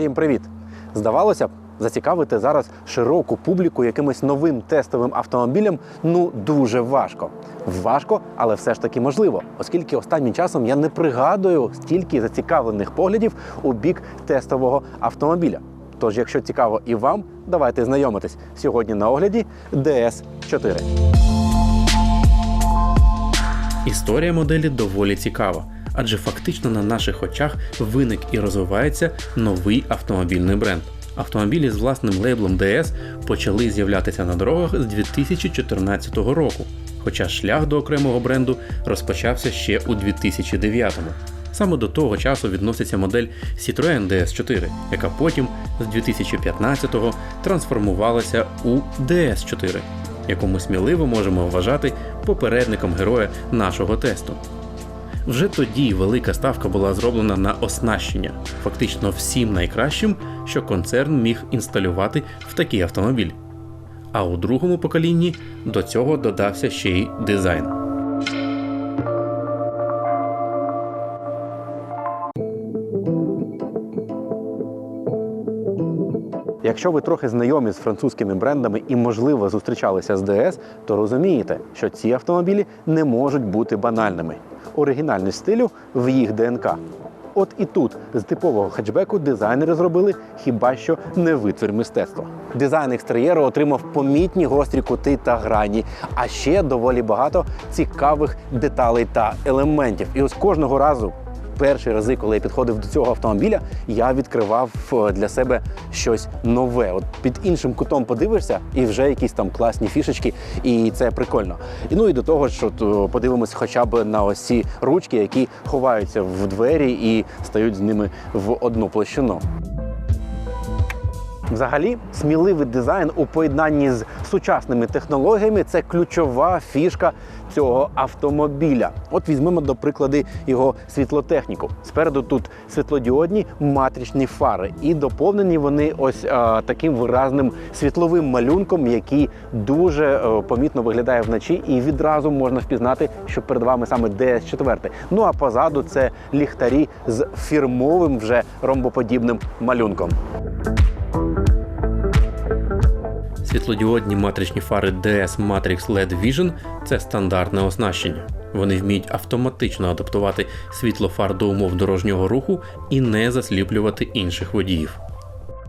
Всім привіт! Здавалося б, зацікавити зараз широку публіку якимось новим тестовим автомобілем ну дуже важко. Важко, але все ж таки можливо, оскільки останнім часом я не пригадую стільки зацікавлених поглядів у бік тестового автомобіля. Тож, якщо цікаво і вам, давайте знайомитись. Сьогодні на огляді DS4. Історія моделі доволі цікава, адже фактично на наших очах виник і розвивається новий автомобільний бренд. Автомобілі з власним лейблом DS почали з'являтися на дорогах з 2014 року, хоча шлях до окремого бренду розпочався ще у 2009-му. Саме до того часу відноситься модель Citroën DS4, яка потім з 2015-го трансформувалася у DS4, яку ми сміливо можемо вважати попередником героя нашого тесту. Вже тоді велика ставка була зроблена на оснащення, фактично всім найкращим, що концерн міг інсталювати в такий автомобіль. А у другому поколінні до цього додався ще й дизайн. Якщо ви трохи знайомі з французькими брендами і, можливо, зустрічалися з DS, то розумієте, що ці автомобілі не можуть бути банальними. Оригінальність стилю в їх ДНК. От і тут з типового хетчбеку дизайнери зробили хіба що не витвір мистецтва. Дизайн екстер'єру отримав помітні гострі кути та грані, а ще доволі багато цікавих деталей та елементів. І ось кожного разу перші рази, коли я підходив до цього автомобіля, я відкривав е, для себе щось нове. От під іншим кутом подивишся, і вже якісь там класні фішечки, і це прикольно. І ну і до того що е, подивимось хоча б на ось ці ручки, які ховаються в двері і стають з ними в одну площину. Взагалі, сміливий дизайн у поєднанні з сучасними технологіями це ключова фішка цього автомобіля. От візьмемо до приклади його світлотехніку. Спереду тут світлодіодні матричні фари, і доповнені вони ось а, таким виразним світловим малюнком, який дуже е, помітно виглядає вночі, і відразу можна впізнати, що перед вами саме DS4. Ну а позаду це ліхтарі з фірмовим вже ромбоподібним малюнком. Світлодіодні матричні фари DS Matrix LED Vision це стандартне оснащення. Вони вміють автоматично адаптувати світло фар до умов дорожнього руху і не засліплювати інших водіїв.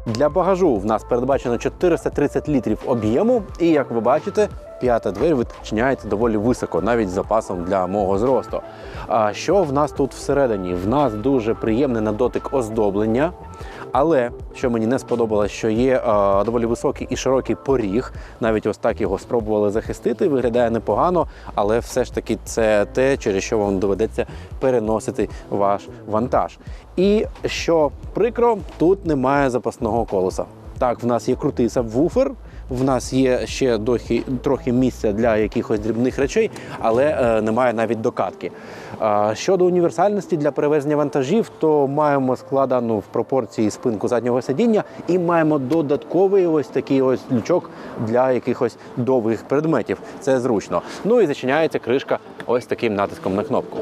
Для багажу в нас передбачено 430 літрів об'єму, і як ви бачите, п'ята двері відчиняється доволі високо, навіть з запасом для мого зросту. А що в нас тут всередині? В нас дуже приємне на дотик оздоблення. Але що мені не сподобалось, що є е, доволі високий і широкий поріг. Навіть ось так його спробували захистити. Виглядає непогано, але все ж таки це те, через що вам доведеться переносити ваш вантаж. І що прикро, тут немає запасного колеса. Так, в нас є крутий сабвуфер, в нас є ще дохи, трохи місця для якихось дрібних речей, але е, немає навіть докатки. Щодо універсальності для перевезення вантажів, то маємо складану в пропорції спинку заднього сидіння і маємо додатковий ось такий ось лючок для якихось довгих предметів. Це зручно. Ну і зачиняється кришка ось таким натиском на кнопку.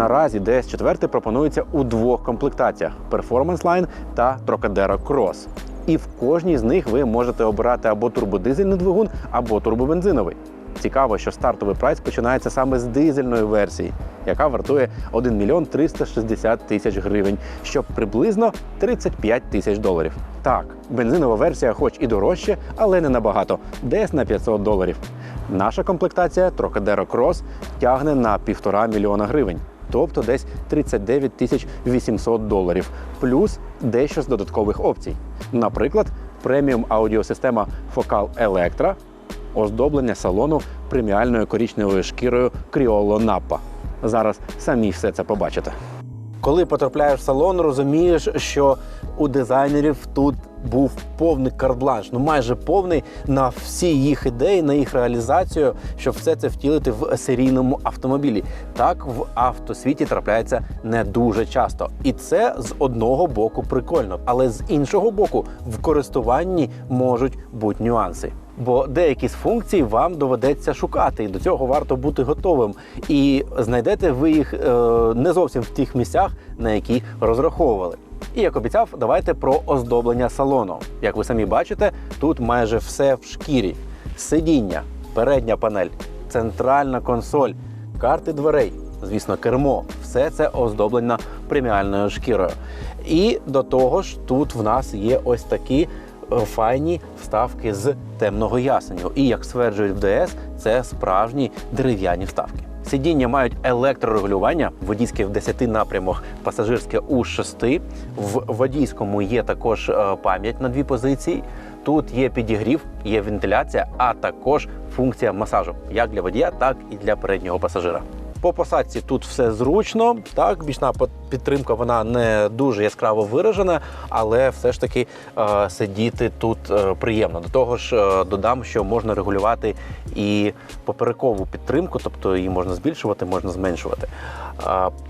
Наразі DS4 пропонується у двох комплектаціях: Performance Line та Trocadero Cross. І в кожній з них ви можете обирати або турбодизельний двигун, або турбобензиновий. Цікаво, що стартовий прайс починається саме з дизельної версії, яка вартує 1 мільйон 360 тисяч гривень, що приблизно 35 тисяч доларів. Так, бензинова версія, хоч і дорожче, але не набагато, десь на 500 доларів. Наша комплектація Trocadero Cross тягне на 1,5 мільйона гривень тобто десь 39 тисяч 800 доларів, плюс дещо з додаткових опцій. Наприклад, преміум аудіосистема Focal Electra, оздоблення салону преміальною корічневою шкірою Criollo Napa. Зараз самі все це побачите. Коли потрапляєш в салон, розумієш, що у дизайнерів тут був повний карт-бланш, ну майже повний на всі їх ідеї, на їх реалізацію, щоб все це втілити в серійному автомобілі. Так в автосвіті трапляється не дуже часто, і це з одного боку прикольно, але з іншого боку, в користуванні можуть бути нюанси. Бо деякі з функцій вам доведеться шукати, і до цього варто бути готовим. І знайдете ви їх е, не зовсім в тих місцях, на які розраховували. І як обіцяв, давайте про оздоблення салону. Як ви самі бачите, тут майже все в шкірі: сидіння, передня панель, центральна консоль, карти дверей, звісно, кермо. Все це оздоблено преміальною шкірою. І до того ж, тут в нас є ось такі файні вставки з темного ясеню. І як стверджують в ДС, це справжні дерев'яні вставки. Сидіння мають електрорегулювання, водійське в 10 напрямах, пасажирське у 6. В водійському є також е, пам'ять на дві позиції. Тут є підігрів, є вентиляція, а також функція масажу як для водія, так і для переднього пасажира. По посадці тут все зручно. Так, бічна підтримка вона не дуже яскраво виражена, але все ж таки е, сидіти тут е, приємно. До того ж, е, додам, що можна регулювати і поперекову підтримку, тобто її можна збільшувати, можна зменшувати.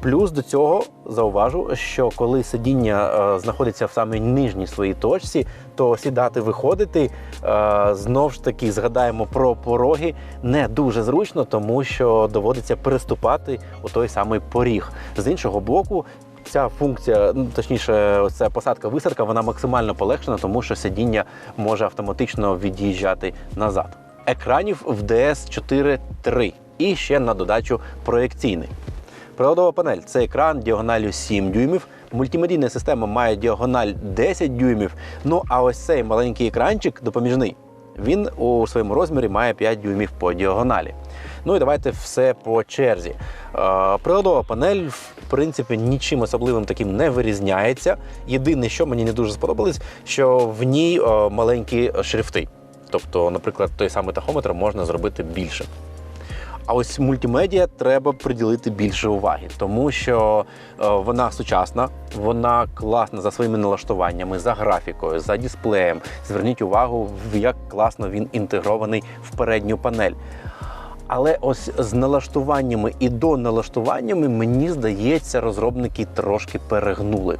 Плюс до цього зауважу, що коли сидіння е, знаходиться в самій нижній своїй точці, то сідати, виходити е, знов ж таки згадаємо про пороги не дуже зручно, тому що доводиться переступати у той самий поріг. З іншого боку. Ця функція, ну точніше, ця посадка-висадка, вона максимально полегшена, тому що сидіння може автоматично від'їжджати назад. Екранів в DS 4.3 і ще на додачу проекційний. Приладова панель це екран діагоналю 7 дюймів. Мультимедійна система має діагональ 10 дюймів. Ну а ось цей маленький екранчик допоміжний. Він у своєму розмірі має 5 дюймів по діагоналі. Ну і давайте все по черзі. Е, Приладова панель, в принципі, нічим особливим таким не вирізняється. Єдине, що мені не дуже сподобалось, що в ній е, маленькі шрифти. Тобто, наприклад, той самий тахометр можна зробити більше. А ось мультимедіа треба приділити більше уваги, тому що е, вона сучасна, вона класна за своїми налаштуваннями, за графікою, за дисплеєм. Зверніть увагу, як класно він інтегрований в передню панель. Але ось з налаштуваннями і до налаштуваннями, мені здається, розробники трошки перегнули.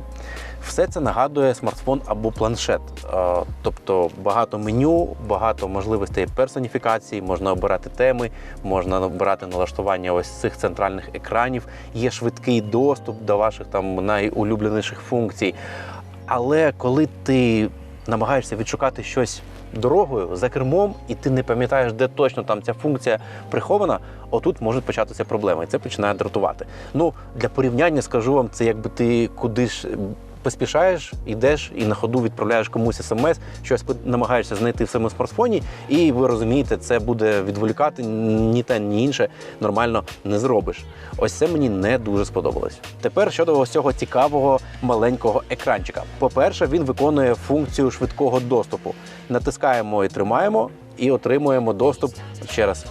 Все це нагадує смартфон або планшет. Е, Тобто багато меню, багато можливостей персоніфікації, можна обирати теми, можна обирати налаштування ось цих центральних екранів. Є швидкий доступ до ваших там найулюбленіших функцій. Але коли ти намагаєшся відшукати щось дорогою за кермом, і ти не пам'ятаєш, де точно там ця функція прихована, отут можуть початися проблеми, і це починає дратувати. Ну для порівняння скажу вам, це якби ти кудись поспішаєш, йдеш і на ходу відправляєш комусь смс, щось намагаєшся знайти в своєму смартфоні, і ви розумієте, це буде відволікати ні те, ні інше нормально не зробиш. Ось це мені не дуже сподобалось. Тепер щодо ось цього цікавого маленького екранчика. По-перше, він виконує функцію швидкого доступу. Натискаємо і тримаємо, і отримуємо доступ ще раз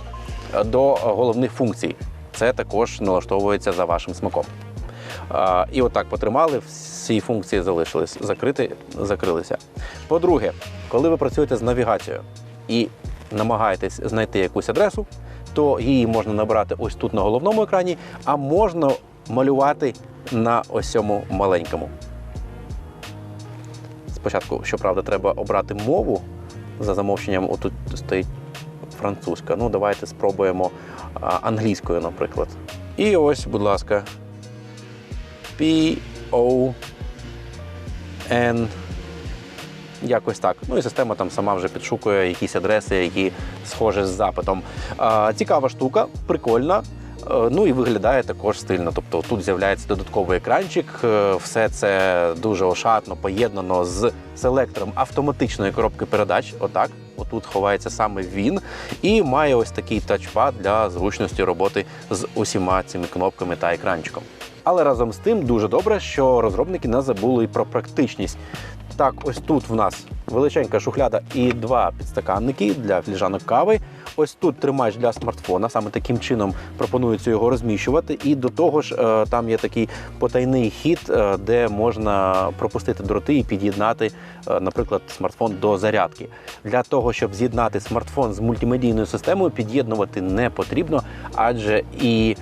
до головних функцій. Це також налаштовується за вашим смаком. І отак потримали, всі функції залишились закрити, закрилися. По-друге, коли ви працюєте з навігацією і намагаєтесь знайти якусь адресу, то її можна набрати ось тут на головному екрані, а можна малювати на ось цьому маленькому. Спочатку, щоправда, треба обрати мову. За замовченням отут стоїть французька. Ну, давайте спробуємо англійською, наприклад. І ось, будь ласка, P O N. Якось так. Ну і система там сама вже підшукує якісь адреси, які схожі з запитом. А, цікава штука, прикольна. Е, Ну і виглядає також стильно. Тобто тут з'являється додатковий екранчик. е, Все це дуже ошатно поєднано з селектором автоматичної коробки передач. Отак, отут ховається саме він, і має ось такий тачпад для зручності роботи з усіма цими кнопками та екранчиком. Але разом з тим дуже добре, що розробники не забули про практичність. Так, ось тут в нас величенька шухляда і два підстаканники для фліжанок кави. Ось тут тримач для смартфона. Саме таким чином пропонується його розміщувати. І до того ж, е, там є такий потайний хід, е, де можна пропустити дроти і під'єднати, е, наприклад, смартфон до зарядки. Для того, щоб з'єднати смартфон з мультимедійною системою, під'єднувати не потрібно, адже і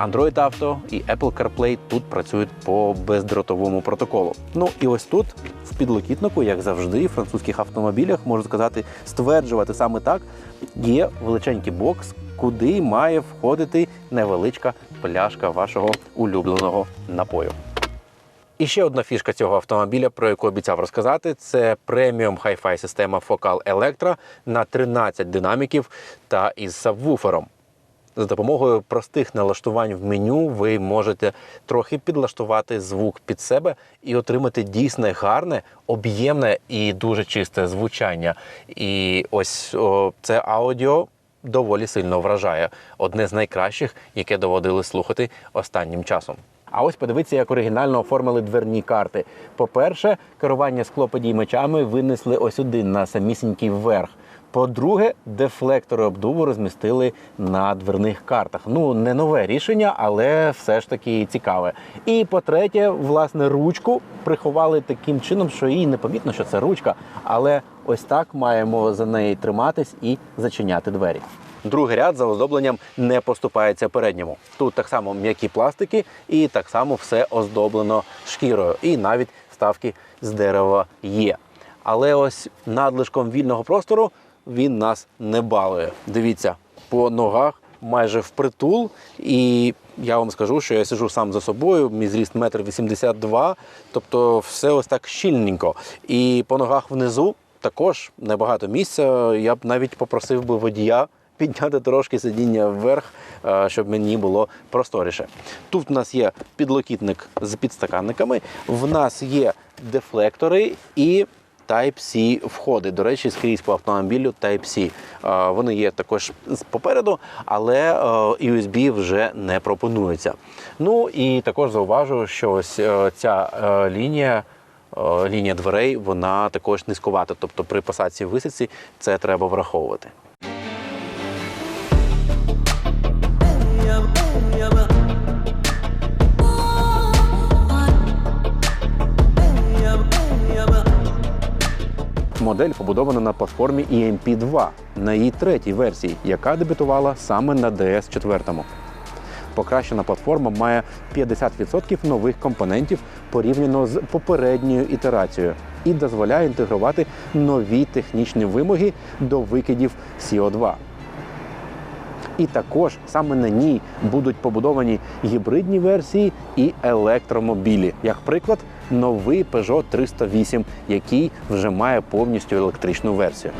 Android Auto і Apple CarPlay тут працюють по бездротовому протоколу. Ну і ось тут, в підлокітнику, як завжди, в французьких автомобілях можу сказати, стверджувати саме так, є величенький бокс, куди має входити невеличка пляшка вашого улюбленого напою. І ще одна фішка цього автомобіля, про яку обіцяв розказати, це преміум Hi-Fi система Focal Electra на 13 динаміків та із сабвуфером. За допомогою простих налаштувань в меню ви можете трохи підлаштувати звук під себе і отримати дійсне гарне, об'ємне і дуже чисте звучання. І ось о, це аудіо доволі сильно вражає. Одне з найкращих, яке доводили слухати останнім часом. А ось подивіться, як оригінально оформили дверні карти. По-перше, керування склоподіймачами винесли ось сюди на самісінький верх. По-друге, дефлектори обдуву розмістили на дверних картах. Ну, не нове рішення, але все ж таки цікаве. І по-третє, власне, ручку приховали таким чином, що їй не помітно, що це ручка, але ось так маємо за неї триматись і зачиняти двері. Другий ряд за оздобленням не поступається передньому. Тут так само м'які пластики, і так само все оздоблено шкірою. І навіть вставки з дерева є. Але ось надлишком вільного простору він нас не балує. Дивіться, по ногах майже впритул. І я вам скажу, що я сижу сам за собою, мій зріст метр вісімдесят два, тобто все ось так щільненько. І по ногах внизу також небагато місця. Я б навіть попросив би водія підняти трошки сидіння вверх, е, щоб мені було просторіше. Тут в нас є підлокітник з підстаканниками, в нас є дефлектори і Type-C входи. До речі, скрізь по автомобілю Type-C. Е, Вони є також попереду, але е, USB вже не пропонується. Ну і також зауважу, що ось е, ця лінія. Лінія дверей вона також низькувата, тобто при посадці висадці це треба враховувати. Модель побудована на платформі EMP2 на її третій версії, яка дебютувала саме на DS4. Покращена платформа має 50% нових компонентів порівняно з попередньою ітерацією і дозволяє інтегрувати нові технічні вимоги до викидів CO2. І також саме на ній будуть побудовані гібридні версії і електромобілі. Як приклад, новий Peugeot 308, який вже має повністю електричну версію.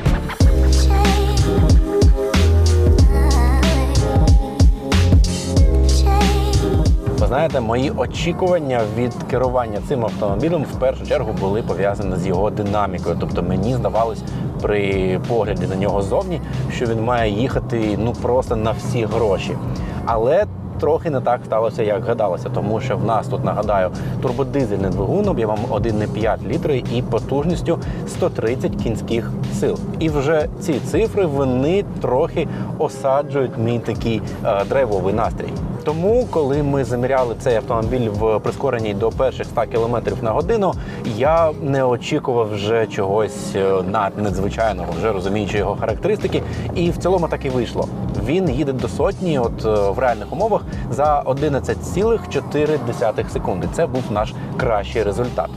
Ви знаєте, мої очікування від керування цим автомобілем в першу чергу були пов'язані з його динамікою. Тобто мені здавалось при погляді на нього зовні, що він має їхати ну просто на всі гроші. Але трохи не так сталося, як гадалося, тому що в нас тут нагадаю турбодизельний двигун об'ємом 1,5 літри і потужністю 130 кінських сил. І вже ці цифри вони трохи осаджують мій такий е, драйвовий настрій. Тому, коли ми заміряли цей автомобіль в прискоренні до перших 100 км на годину, я не очікував вже чогось е, над надзвичайного, вже розуміючи його характеристики. І в цілому так і вийшло. Він їде до сотні, от е, в реальних умовах, за 11,4 секунди. Це був наш кращий результат.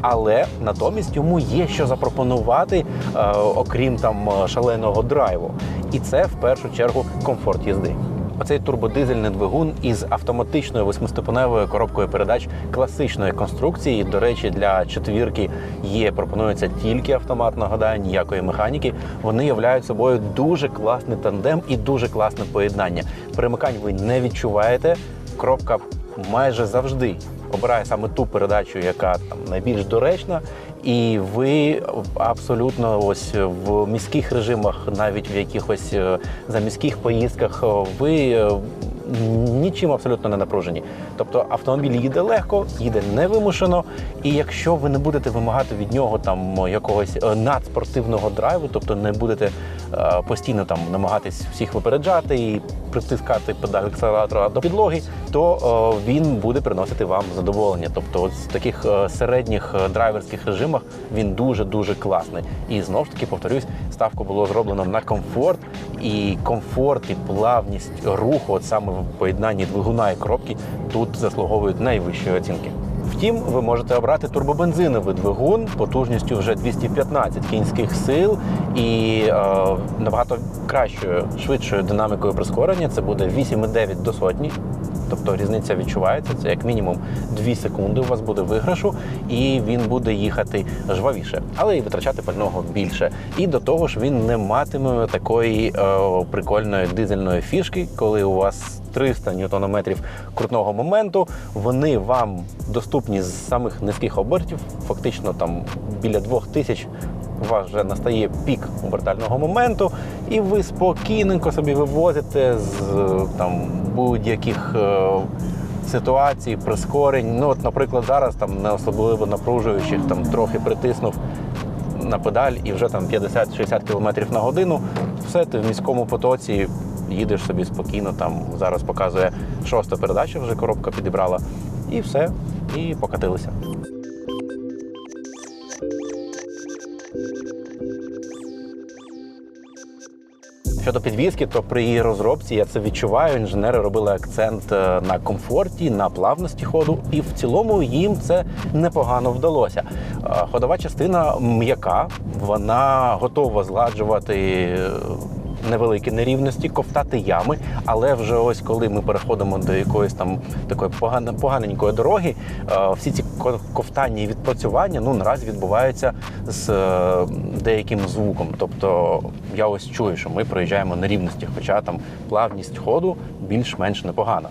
Але натомість йому є що запропонувати, е, окрім там е, шаленого драйву, і це в першу чергу комфорт їзди. Оцей турбодизельний двигун із автоматичною восьмиступеневою коробкою передач класичної конструкції. До речі, для четвірки є пропонується тільки автомат. Нагадаю, ніякої механіки. Вони являють собою дуже класний тандем і дуже класне поєднання. Перемикань ви не відчуваєте. Коробка майже завжди обирає саме ту передачу, яка там найбільш доречна. І ви абсолютно ось в міських режимах, навіть в якихось е, заміських поїздках, е, ви е, нічим абсолютно не напружені. Тобто автомобіль їде легко, їде невимушено, і якщо ви не будете вимагати від нього там якогось надспортивного драйву, тобто не будете постійно там намагатись всіх випереджати і притискати педаль акселератора до підлоги, то він буде приносити вам задоволення. Тобто, в таких середніх драйверських режимах режимах він дуже дуже класний. І знову ж таки повторюсь, ставку було зроблено на комфорт і комфорт, і плавність руху, от саме в поєднанні двигуна і коробки, тут заслуговують найвищої оцінки. Втім, ви можете обрати турбобензиновий двигун потужністю вже 215 кінських сил і е, набагато кращою, швидшою динамікою прискорення. Це буде 8,9 до сотні. Тобто різниця відчувається. Це як мінімум 2 секунди у вас буде виграшу, і він буде їхати жвавіше, але і витрачати пального більше. І до того ж він не матиме такої е, прикольної дизельної фішки, коли у вас 300 ньютонометрів крутного моменту. Вони вам доступні з самих низьких обертів, фактично там біля 2000 у вас вже настає пік обертального моменту, і ви спокійненько собі вивозите з там будь-яких е, ситуацій, прискорень. Ну, от, наприклад, зараз там не особливо напружуючих, там трохи притиснув на педаль і вже там 50-60 км на годину. Все, ти в міському потоці їдеш собі спокійно. Там зараз показує шоста передача, вже коробка підібрала, і все, і покатилися. Щодо підвіски, то при її розробці я це відчуваю. Інженери робили акцент е, на комфорті, на плавності ходу, і в цілому їм це непогано вдалося. Е, Ходова частина м'яка, вона готова згладжувати. Невеликі нерівності, ковтати ями, але вже ось коли ми переходимо до якоїсь там такої поганенької дороги, е, всі ці ко- ковтання і відпрацювання ну наразі відбуваються з е, деяким звуком. Тобто я ось чую, що ми проїжджаємо на рівності, хоча там плавність ходу більш-менш непогана.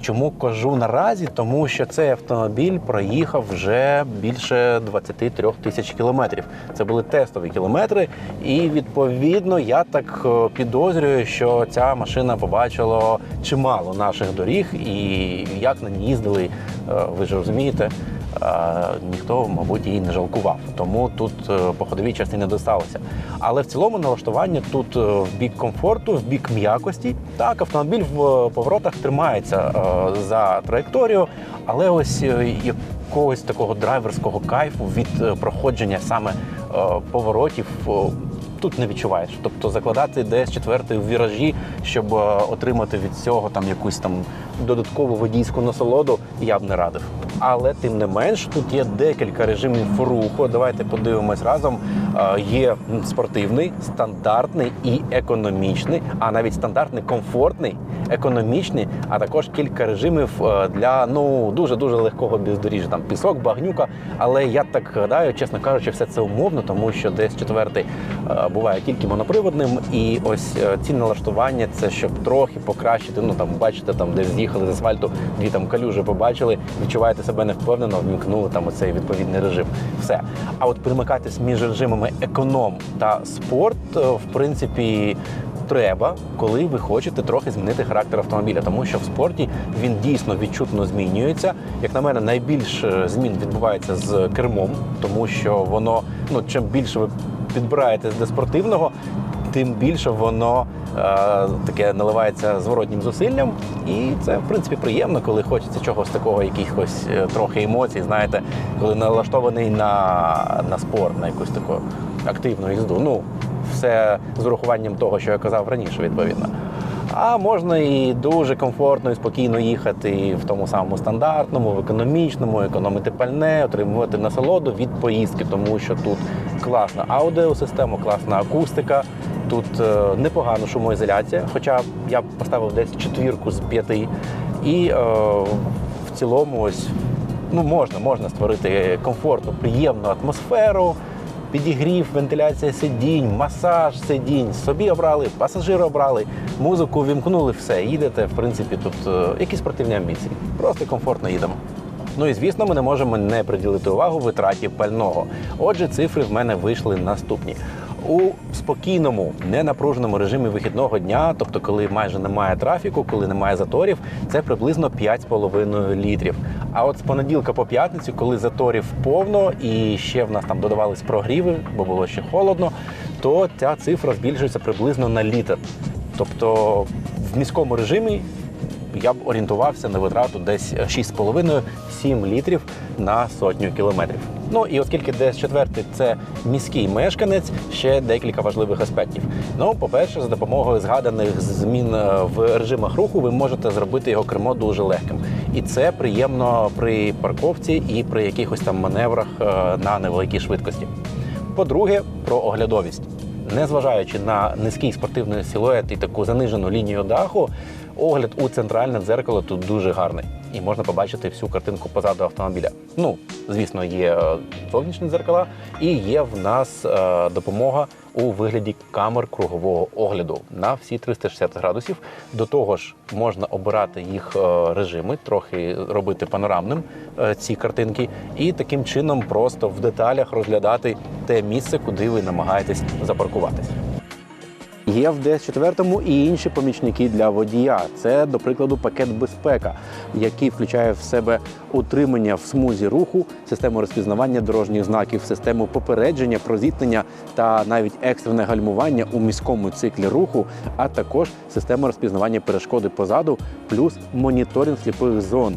Чому кажу наразі? Тому що цей автомобіль проїхав вже більше 23 тисяч кілометрів. Це були тестові кілометри, і відповідно я так е, підозрюю, що ця машина побачила чимало наших доріг, і як на ній їздили, е, ви ж розумієте. Е, Ніхто, мабуть, її не жалкував, тому тут е, по ходовій частині досталося. Але в цілому налаштування тут е, в бік комфорту, в бік м'якості. Так, автомобіль в поворотах тримається за траєкторію, але ось якогось такого драйверського кайфу від проходження саме поворотів. Тут не відчуваєш. Тобто закладати десь четвертий в віражі, щоб отримати від цього там якусь там додаткову водійську насолоду, я б не радив. Але тим не менш, тут є декілька режимів руху. Давайте подивимось разом. Е, Є спортивний, стандартний і економічний, а навіть стандартний, комфортний, економічний, а також кілька режимів е, для ну дуже дуже легкого бездоріжжя. Там пісок, багнюка. Але я так гадаю, чесно кажучи, все це умовно, тому що десь четвертий е, буває тільки моноприводним, і ось ці налаштування це щоб трохи покращити. Ну там бачите, там десь з'їхали з асфальту, дві там калюжі побачили, відчуваєте себе невпевнено, вмікнули там оцей відповідний режим. Все. А от перемикатись між режимами економ та спорт, е, в принципі. Треба, коли ви хочете трохи змінити характер автомобіля, тому що в спорті він дійсно відчутно змінюється. Як на мене, найбільше змін відбувається з кермом, тому що воно ну чим більше ви підбираєтесь до спортивного, тим більше воно е, таке наливається зворотнім зусиллям. І це в принципі приємно, коли хочеться чогось такого, якихось е, трохи емоцій. Знаєте, коли налаштований на, на спорт, на якусь таку активну їзду. Ну все з урахуванням того, що я казав раніше, відповідно. А можна і дуже комфортно і спокійно їхати в тому самому стандартному, в економічному, економити пальне, отримувати насолоду від поїздки, тому що тут класна аудіосистема, класна акустика, тут е, непогана шумоізоляція, хоча я поставив десь четвірку з п'яти. І е, в цілому, ось ну можна, можна створити комфортну, приємну атмосферу підігрів, вентиляція сидінь, масаж сидінь. Собі обрали, пасажири обрали, музику вімкнули, все. Їдете, в принципі, тут е, які спортивні амбіції. Просто комфортно їдемо. Ну і звісно, ми не можемо не приділити увагу витраті пального. Отже, цифри в мене вийшли наступні. У спокійному, ненапруженому режимі вихідного дня, тобто коли майже немає трафіку, коли немає заторів, це приблизно 5,5 літрів. А от з понеділка по п'ятницю, коли заторів повно і ще в нас там додавались прогріви, бо було ще холодно, то ця цифра збільшується приблизно на літр. Тобто в міському режимі я б орієнтувався на витрату десь 6,5-7 літрів на сотню кілометрів. Ну і оскільки DS4 це міський мешканець, ще декілька важливих аспектів. Ну, по-перше, за допомогою згаданих змін е, в режимах руху ви можете зробити його кермо дуже легким. І це приємно при парковці і при якихось там маневрах е, на невеликій швидкості. По-друге, про оглядовість. Незважаючи на низький спортивний силует і таку занижену лінію даху, огляд у центральне дзеркало тут дуже гарний. І можна побачити всю картинку позаду автомобіля. Ну, звісно, є е, зовнішні дзеркала, і є в нас е, допомога у вигляді камер кругового огляду на всі 360 градусів. До того ж, можна обирати їх е, режими, трохи робити панорамним ці картинки, і таким чином просто в деталях розглядати те місце, куди ви намагаєтесь запаркуватись. Є в DS4 і інші помічники для водія. Це, до прикладу, пакет безпека, який включає в себе утримання в смузі руху, систему розпізнавання дорожніх знаків, систему попередження про зіткнення та навіть екстрене гальмування у міському циклі руху, а також систему розпізнавання перешкоди позаду, плюс моніторинг сліпих зон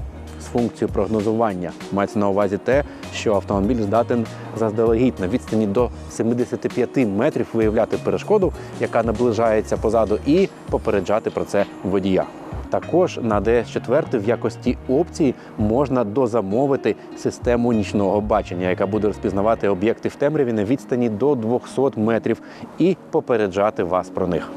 з функцією прогнозування. Мається на увазі те, що автомобіль здатен заздалегідь на відстані до 75 метрів виявляти перешкоду, яка наближається позаду, і попереджати про це водія. Також на DS4 в якості опції можна дозамовити систему нічного бачення, яка буде розпізнавати об'єкти в темряві на відстані до 200 метрів і попереджати вас про них.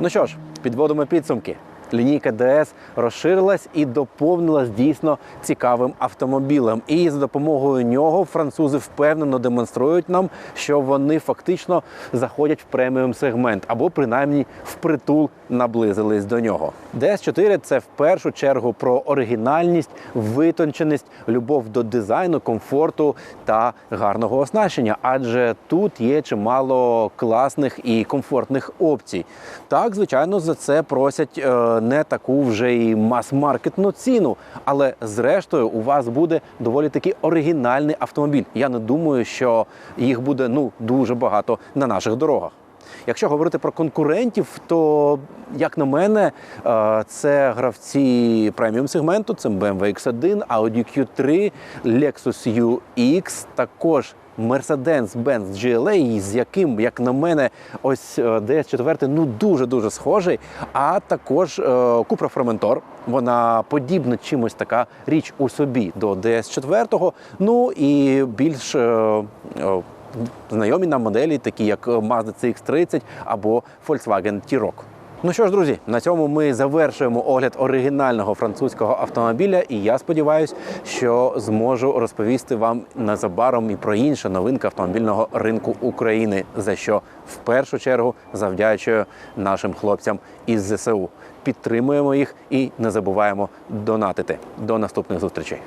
Ну що ж, підводимо підсумки. Лінійка DS розширилась і доповнилась дійсно цікавим автомобілем. І за допомогою нього французи впевнено демонструють нам, що вони фактично заходять в преміум сегмент або принаймні впритул наблизились до нього. DS4 – це в першу чергу про оригінальність, витонченість, любов до дизайну, комфорту та гарного оснащення, адже тут є чимало класних і комфортних опцій. Так, звичайно, за це просять е, не таку вже і мас-маркетну ціну, але зрештою у вас буде доволі таки оригінальний автомобіль. Я не думаю, що їх буде ну дуже багато на наших дорогах. Якщо говорити про конкурентів, то як на мене, е, це гравці преміум сегменту, це BMW X1, Audi Q3, Lexus UX, також Mercedes-Benz GLA, з яким, як на мене, ось е, DS4 ну дуже дуже схожий. А також е, Cupra Formentor. Вона подібна чимось така річ у собі до DS4. Ну і більш е, е, знайомі нам моделі, такі як Mazda CX-30 або Volkswagen T-Roc. Ну що ж, друзі, на цьому ми завершуємо огляд оригінального французького автомобіля, і я сподіваюся, що зможу розповісти вам незабаром і про інше новинки автомобільного ринку України, за що в першу чергу завдячую нашим хлопцям із ЗСУ. Підтримуємо їх і не забуваємо донатити. До наступних зустрічей.